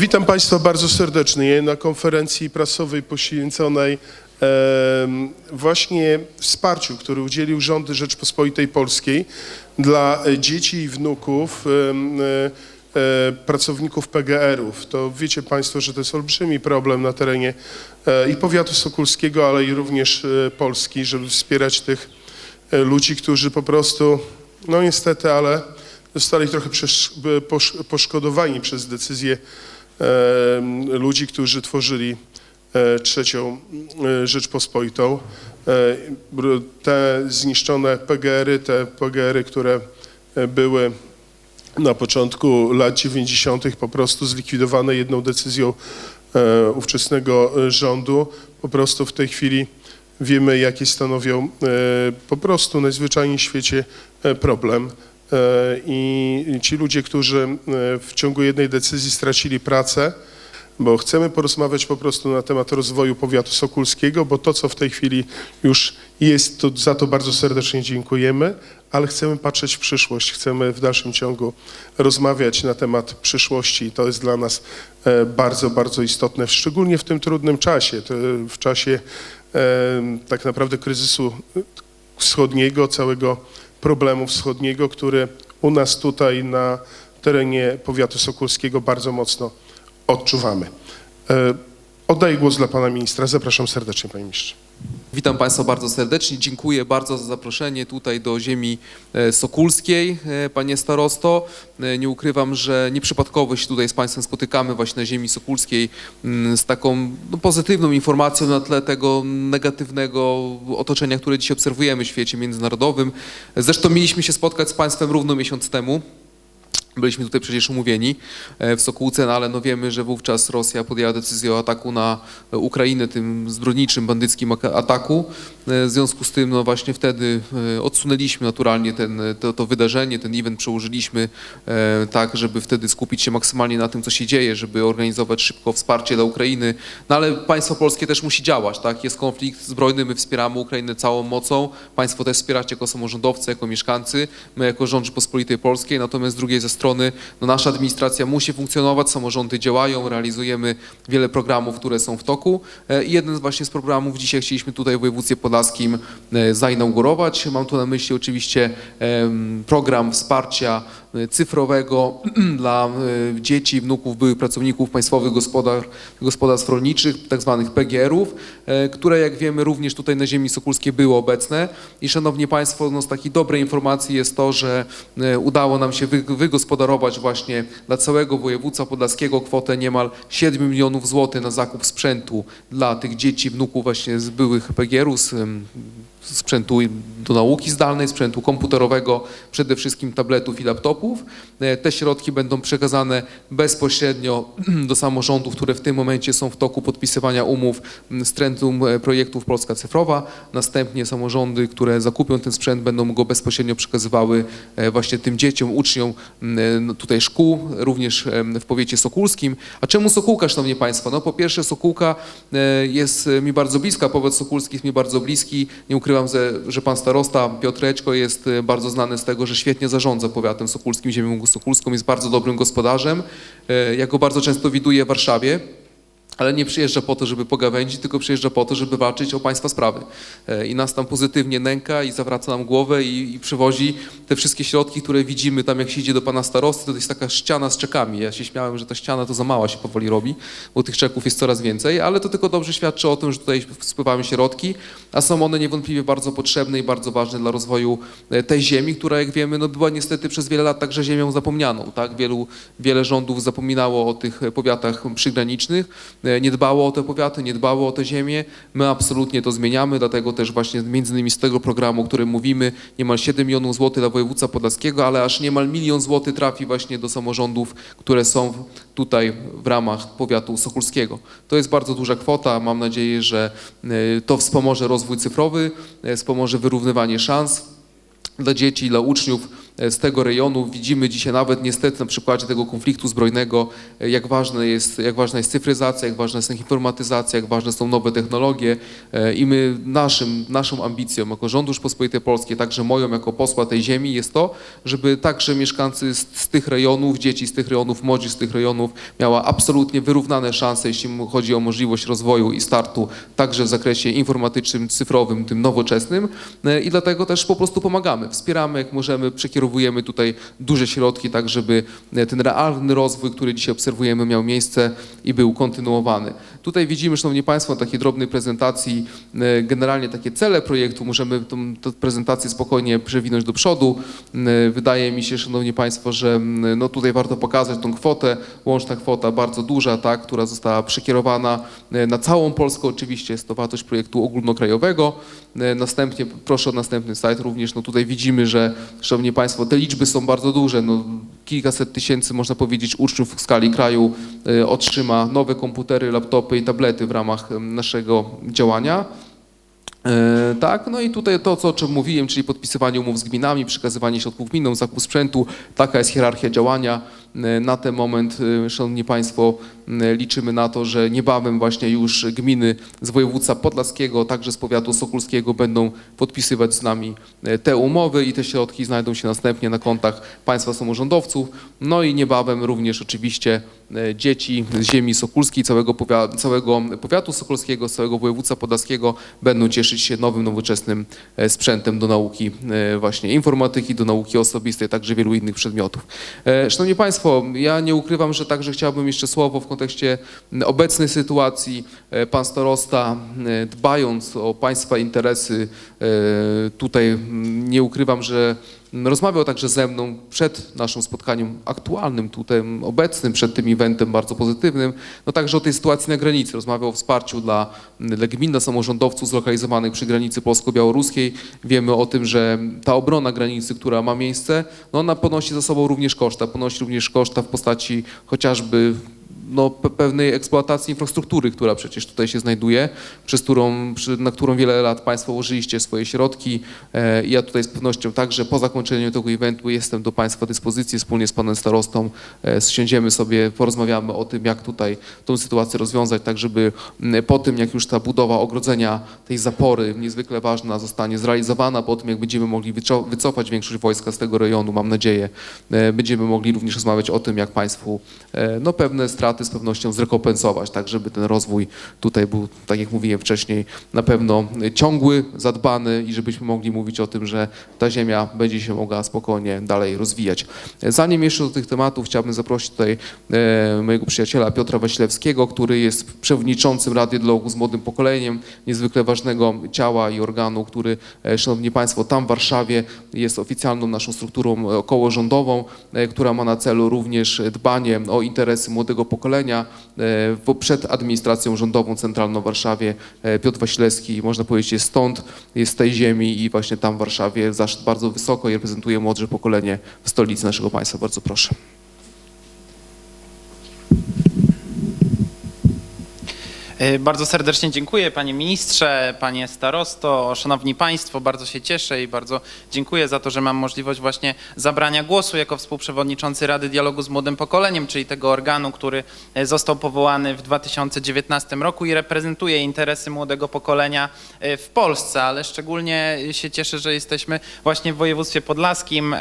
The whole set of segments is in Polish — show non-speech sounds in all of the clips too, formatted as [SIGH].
Witam Państwa bardzo serdecznie na konferencji prasowej poświęconej właśnie wsparciu, który udzielił rząd Rzeczpospolitej Polskiej dla dzieci i wnuków e, pracowników PGR-ów. To wiecie Państwo, że to jest olbrzymi problem na terenie e, i powiatu sokulskiego, ale i również e, Polski, żeby wspierać tych ludzi, którzy po prostu, no niestety, ale zostali trochę poszkodowani przez decyzje e, ludzi, którzy tworzyli e, trzecią e, Rzeczpospolitą. E, Te zniszczone PGR-y, te PGR-y, które były na początku lat 90. po prostu zlikwidowane jedną decyzją ówczesnego rządu. Po prostu w tej chwili wiemy, jaki stanowią po prostu najzwyczajniej w świecie problem. E, I ci ludzie, którzy e, w ciągu jednej decyzji stracili pracę, bo chcemy porozmawiać po prostu na temat rozwoju powiatu sokulskiego, bo to, co w tej chwili już jest, to za to bardzo serdecznie dziękujemy, ale chcemy patrzeć w przyszłość, chcemy w dalszym ciągu rozmawiać na temat przyszłości. I to jest dla nas e, bardzo, bardzo istotne, szczególnie w tym trudnym czasie, w czasie tak naprawdę kryzysu wschodniego, całego problemu wschodniego, który u nas tutaj na terenie powiatu sokulskiego bardzo mocno odczuwamy. E, Oddaję głos dla pana ministra. Zapraszam serdecznie, panie ministrze. Witam Państwa bardzo serdecznie. Dziękuję bardzo za zaproszenie tutaj do ziemi e, sokulskiej, e, Panie Starosto. E, Nie ukrywam, że nieprzypadkowo się tutaj z Państwem spotykamy właśnie na ziemi sokulskiej mm, z taką no, pozytywną informacją na tle tego negatywnego otoczenia, które dzisiaj obserwujemy w świecie międzynarodowym. Zresztą mieliśmy się spotkać z Państwem równo miesiąc temu. Byliśmy tutaj przecież umówieni e, w Sokółce, no ale no wiemy, że wówczas Rosja podjęła decyzję o ataku na e, Ukrainę, tym zbrodniczym, bandyckim ataku. E, W związku z tym no właśnie wtedy odsunęliśmy naturalnie ten, to, to wydarzenie, ten event przełożyliśmy tak, żeby wtedy skupić się maksymalnie na tym, co się dzieje, żeby organizować szybko wsparcie dla Ukrainy. No ale państwo polskie też musi działać, tak? Jest konflikt zbrojny, my wspieramy Ukrainę całą mocą, państwo też wspieracie jako samorządowcy, jako mieszkańcy, my jako rząd Rzeczypospolitej Polskiej, natomiast z drugiej strony no nasza administracja musi funkcjonować, samorządy działają, realizujemy wiele programów, które są w toku E, i jeden z właśnie z programów dzisiaj chcieliśmy tutaj w województwie podlaskim e, zainaugurować. Mam tu na myśli oczywiście program wsparcia cyfrowego [CLEARS THROAT] dla e, dzieci wnuków byłych pracowników państwowych gospodar, gospodarstw rolniczych, tak zwanych PGR-ów, e, które jak wiemy również tutaj na ziemi sokulskiej były obecne. I szanowni państwo, no z takiej dobrej informacji jest to, że e, udało nam się wy, wygospodarować właśnie dla całego województwa podlaskiego kwotę niemal 7 milionów złotych na zakup sprzętu dla tych dzieci, wnuków właśnie z byłych PGR-ów, sprzętu do nauki zdalnej, sprzętu komputerowego, przede wszystkim tabletów i laptopów. E, Te środki będą przekazane bezpośrednio [CLEARS THROAT] do samorządów, które w tym momencie są w toku podpisywania umów z Centrum e, Projektów Polska Cyfrowa. Następnie samorządy, które zakupią ten sprzęt, będą go bezpośrednio przekazywały e, właśnie tym dzieciom, uczniom no, tutaj szkół, również w powiecie sokulskim. A czemu Sokółka, szanowni państwo? No po pierwsze Sokółka jest mi bardzo bliska, powiat sokulski jest mi bardzo bliski. Nie ukrywam, że, że pan starosta Piotr Reczko jest e, bardzo znany z tego, że świetnie zarządza powiatem sokulskim, ziemią sokulską, jest bardzo dobrym gospodarzem. E, Ja go bardzo często widuję w Warszawie. Ale nie przyjeżdża po to, żeby pogawędzić, tylko przyjeżdża po to, żeby walczyć o państwa sprawy. E, I nas tam pozytywnie nęka i zawraca nam głowę i, i przywozi te wszystkie środki, które widzimy tam, jak się idzie do pana starosty, to jest taka ściana z czekami. Ja się śmiałem, że ta ściana to za mała się powoli robi, bo tych czeków jest coraz więcej, ale to tylko dobrze świadczy o tym, że tutaj spływają środki, a są one niewątpliwie bardzo potrzebne i bardzo ważne dla rozwoju e, tej ziemi, która jak wiemy, no była niestety przez wiele lat także ziemią zapomnianą. Tak? Wielu, wiele rządów zapominało o tych powiatach przygranicznych, e, nie dbało o te powiaty, nie dbało o te ziemię. My absolutnie to zmieniamy, dlatego też właśnie między innymi z tego programu, o którym mówimy, niemal 7 milionów złotych dla województwa podlaskiego, ale aż niemal milion złotych trafi właśnie do samorządów, które są tutaj w ramach powiatu sokulskiego. To jest bardzo duża kwota. Mam nadzieję, że e, to wspomoże rozwój cyfrowy, e, wspomoże wyrównywanie szans dla dzieci, dla uczniów e, z tego rejonu. Widzimy dzisiaj nawet niestety na przykładzie tego konfliktu zbrojnego, e, jak, ważne jest, jak ważna jest cyfryzacja, jak ważna jest informatyzacja, jak ważne są nowe technologie. E, i my naszym, naszą ambicją jako rządu Rzeczpospolitej Polskiej, także moją jako posła tej ziemi jest to, żeby także mieszkańcy z, z tych rejonów, dzieci z tych rejonów, młodzi z tych rejonów miała absolutnie wyrównane szanse, jeśli chodzi o możliwość rozwoju i startu także w zakresie informatycznym, cyfrowym, tym nowoczesnym. E, i dlatego też po prostu pomagamy, wspieramy jak możemy, przekierowujemy tutaj duże środki tak, żeby e, ten realny rozwój, który dzisiaj obserwujemy miał miejsce i był kontynuowany. Tutaj widzimy, Szanowni Państwo, na takiej drobnej prezentacji e, generalnie takie cele projektu. Możemy tą, tę prezentację spokojnie przewinąć do przodu. E, Wydaje mi się, Szanowni Państwo, że m, no tutaj warto pokazać tą kwotę, łączna kwota bardzo duża, tak, która została przekierowana na całą Polskę. Oczywiście jest to wartość projektu ogólnokrajowego. Następnie, proszę o następny slajd również, no tutaj widzimy, że Szanowni Państwo, te liczby są bardzo duże. No, kilkaset tysięcy, można powiedzieć, uczniów w skali kraju e, otrzyma nowe komputery, laptopy i tablety w ramach naszego działania. E, Tak, no i tutaj to, co, o czym mówiłem, czyli podpisywanie umów z gminami, przekazywanie środków gminom, zakup sprzętu, taka jest hierarchia działania. E, Na ten moment, e, Szanowni Państwo, m, liczymy na to, że niebawem właśnie już gminy z województwa podlaskiego, także z powiatu sokulskiego będą podpisywać z nami e, te umowy i te środki znajdą się następnie na kontach państwa samorządowców. No i niebawem również oczywiście e, dzieci z ziemi sokulskiej, całego, powia- całego powiatu sokolskiego, z całego województwa podlaskiego będą cieszyć się nowym, nowoczesnym e, sprzętem do nauki e, właśnie informatyki, do nauki osobistej, także wielu innych przedmiotów. E, Szanowni Państwo, ja nie ukrywam, że także chciałbym jeszcze słowo w kontekście obecnej sytuacji. E, Pan starosta, e, dbając o Państwa interesy, e, tutaj m, nie ukrywam, że Rozmawiał także ze mną przed naszym spotkaniem aktualnym, tutaj obecnym, przed tym eventem bardzo pozytywnym, no także o tej sytuacji na granicy. Rozmawiał o wsparciu dla, dla gmin, dla samorządowców zlokalizowanych przy granicy polsko-białoruskiej. Wiemy o tym, że ta obrona granicy, która ma miejsce, no ona ponosi za sobą również koszta. Ponosi również koszta w postaci chociażby no, pe- pewnej eksploatacji infrastruktury, która przecież tutaj się znajduje, przez którą, na którą wiele lat Państwo łożyliście swoje środki. E, ja tutaj z pewnością także po zakończeniu tego eventu jestem do Państwa dyspozycji wspólnie z Panem Starostą. E, Zsiądziemy sobie, porozmawiamy o tym, jak tutaj tą sytuację rozwiązać, tak żeby po tym, jak już ta budowa ogrodzenia tej zapory niezwykle ważna zostanie zrealizowana, po tym, jak będziemy mogli wyco- wycofać większość wojska z tego rejonu, mam nadzieję, e, będziemy mogli również rozmawiać o tym, jak Państwu no, pewne straty z pewnością zrekompensować, tak żeby ten rozwój tutaj był, tak jak mówiłem wcześniej, na pewno ciągły, zadbany i żebyśmy mogli mówić o tym, że ta ziemia będzie się mogła spokojnie dalej rozwijać. Zanim jeszcze do tych tematów, chciałbym zaprosić tutaj e, mojego przyjaciela Piotra Wasilewskiego, który jest przewodniczącym Rady Dialogu z Młodym Pokoleniem, niezwykle ważnego ciała i organu, który, e, Szanowni Państwo, tam w Warszawie jest oficjalną naszą strukturą e, kołorządową, e, która ma na celu również dbanie o interesy młodego pokolenia. E, w- Przed administracją rządową centralną w Warszawie e, Piotr Wasilewski, można powiedzieć, jest stąd, jest z tej ziemi i właśnie tam w Warszawie zaszedł bardzo wysoko i reprezentuje młodsze pokolenie w stolicy naszego państwa. Bardzo proszę. Bardzo serdecznie dziękuję panie ministrze, panie starosto, szanowni państwo. Bardzo się cieszę i bardzo dziękuję za to, że mam możliwość właśnie zabrania głosu jako współprzewodniczący Rady Dialogu z Młodym Pokoleniem, czyli tego organu, który e, został powołany w 2019 roku i reprezentuje interesy młodego pokolenia e, w Polsce, ale szczególnie się cieszę, że jesteśmy właśnie w województwie podlaskim, e,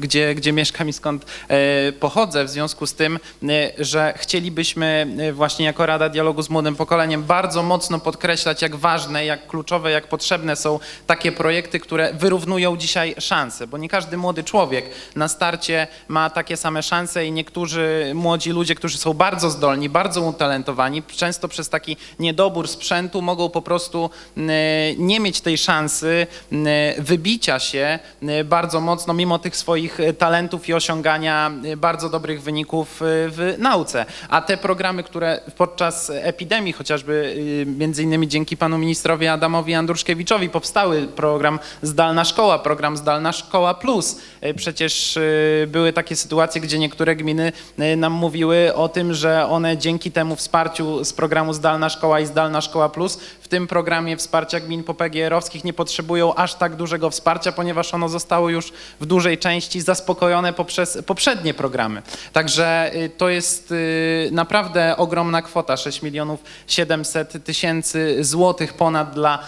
gdzie, gdzie mieszkam i skąd e, pochodzę. W związku z tym, e, że chcielibyśmy e, właśnie jako Rada Dialogu z Młodym Pokoleniem bardzo mocno podkreślać, jak ważne, jak kluczowe, jak potrzebne są takie projekty, które wyrównują dzisiaj szanse, bo nie każdy młody człowiek na starcie ma takie same szanse i niektórzy młodzi ludzie, którzy są bardzo zdolni, bardzo utalentowani, często przez taki niedobór sprzętu mogą po prostu m, nie mieć tej szansy m, wybicia się m, bardzo mocno mimo tych swoich talentów i osiągania bardzo dobrych wyników e, w nauce. A te programy, które podczas epidemii chociażby y, między innymi dzięki panu ministrowi Adamowi Andruszkiewiczowi powstały program Zdalna Szkoła, program Zdalna Szkoła Plus. Y, Przecież y, były takie sytuacje, gdzie niektóre gminy nam mówiły o tym, że one dzięki temu wsparciu z programu Zdalna Szkoła i Zdalna Szkoła Plus w tym programie wsparcia gmin PPGR-owskich nie potrzebują aż tak dużego wsparcia, ponieważ ono zostało już w dużej części zaspokojone poprzez poprzednie programy. Także y, to jest y, naprawdę ogromna kwota, 6 milionów 700 tysięcy złotych ponad dla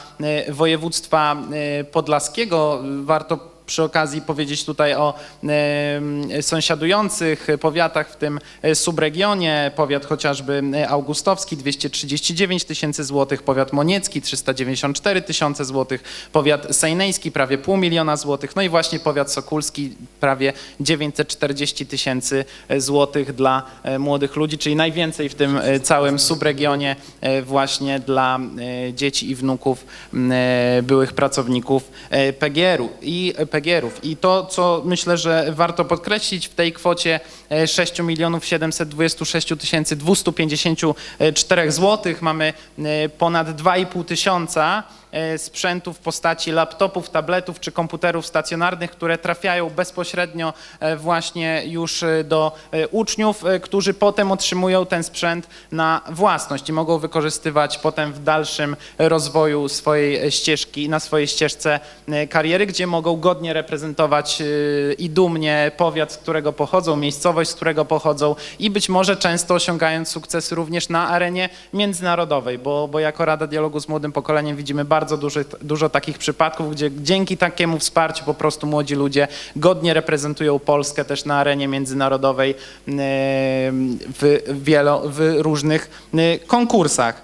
y, województwa podlaskiego. Warto przy okazji powiedzieć tutaj o e, sąsiadujących powiatach, w tym e, subregionie, powiat chociażby e, augustowski 239 tysięcy złotych, powiat moniecki 394 tysiące złotych, powiat sejneński prawie pół miliona złotych, no i właśnie powiat sokulski prawie 940 tysięcy złotych dla e, młodych ludzi, czyli najwięcej w tym e, całym subregionie e, właśnie dla e, dzieci i wnuków e, byłych pracowników e, PGR-u i PGR-ów. I to, co myślę, że warto podkreślić w tej kwocie e, 6 milionów 726 tysięcy 254 złotych mamy e, ponad 2,5 tysiąca sprzętu w postaci laptopów, tabletów czy komputerów stacjonarnych, które trafiają bezpośrednio e, właśnie już e, do e, uczniów, e, którzy potem otrzymują ten sprzęt na własność i mogą wykorzystywać potem w dalszym rozwoju swojej ścieżki, na swojej ścieżce e, kariery, gdzie mogą godnie reprezentować e, i dumnie powiat, z którego pochodzą, miejscowość, z którego pochodzą i być może często osiągając sukcesy również na arenie międzynarodowej, bo, bo jako Rada Dialogu z Młodym Pokoleniem widzimy bardzo dużo, dużo takich przypadków, gdzie dzięki takiemu wsparciu po prostu młodzi ludzie godnie reprezentują Polskę też na arenie międzynarodowej e, w, wielo, w różnych e, konkursach.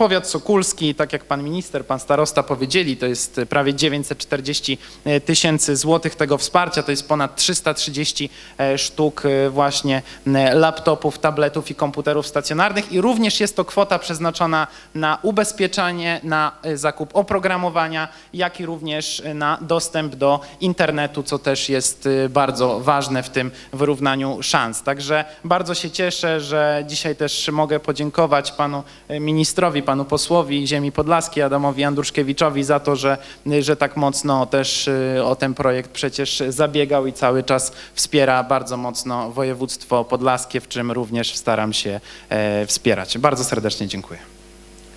E, Powiat Sokulski, tak jak pan minister, pan starosta powiedzieli, to jest prawie 940 tysięcy złotych tego wsparcia, to jest ponad 330 sztuk e, właśnie e, laptopów, tabletów i komputerów stacjonarnych i również jest to kwota przeznaczona na ubezpieczenie, na e, zakup oprogramowania, jak i również e, na dostęp do internetu, co też jest e, bardzo ważne w tym wyrównaniu szans. Także bardzo się cieszę, że dzisiaj też mogę podziękować panu e, ministrowi, panu posłowi ziemi podlaskiej Adamowi Andruszkiewiczowi za to, że, że tak mocno też y, o ten projekt przecież zabiegał i cały czas wspiera bardzo mocno województwo podlaskie, w czym również staram się e, wspierać. Bardzo serdecznie dziękuję.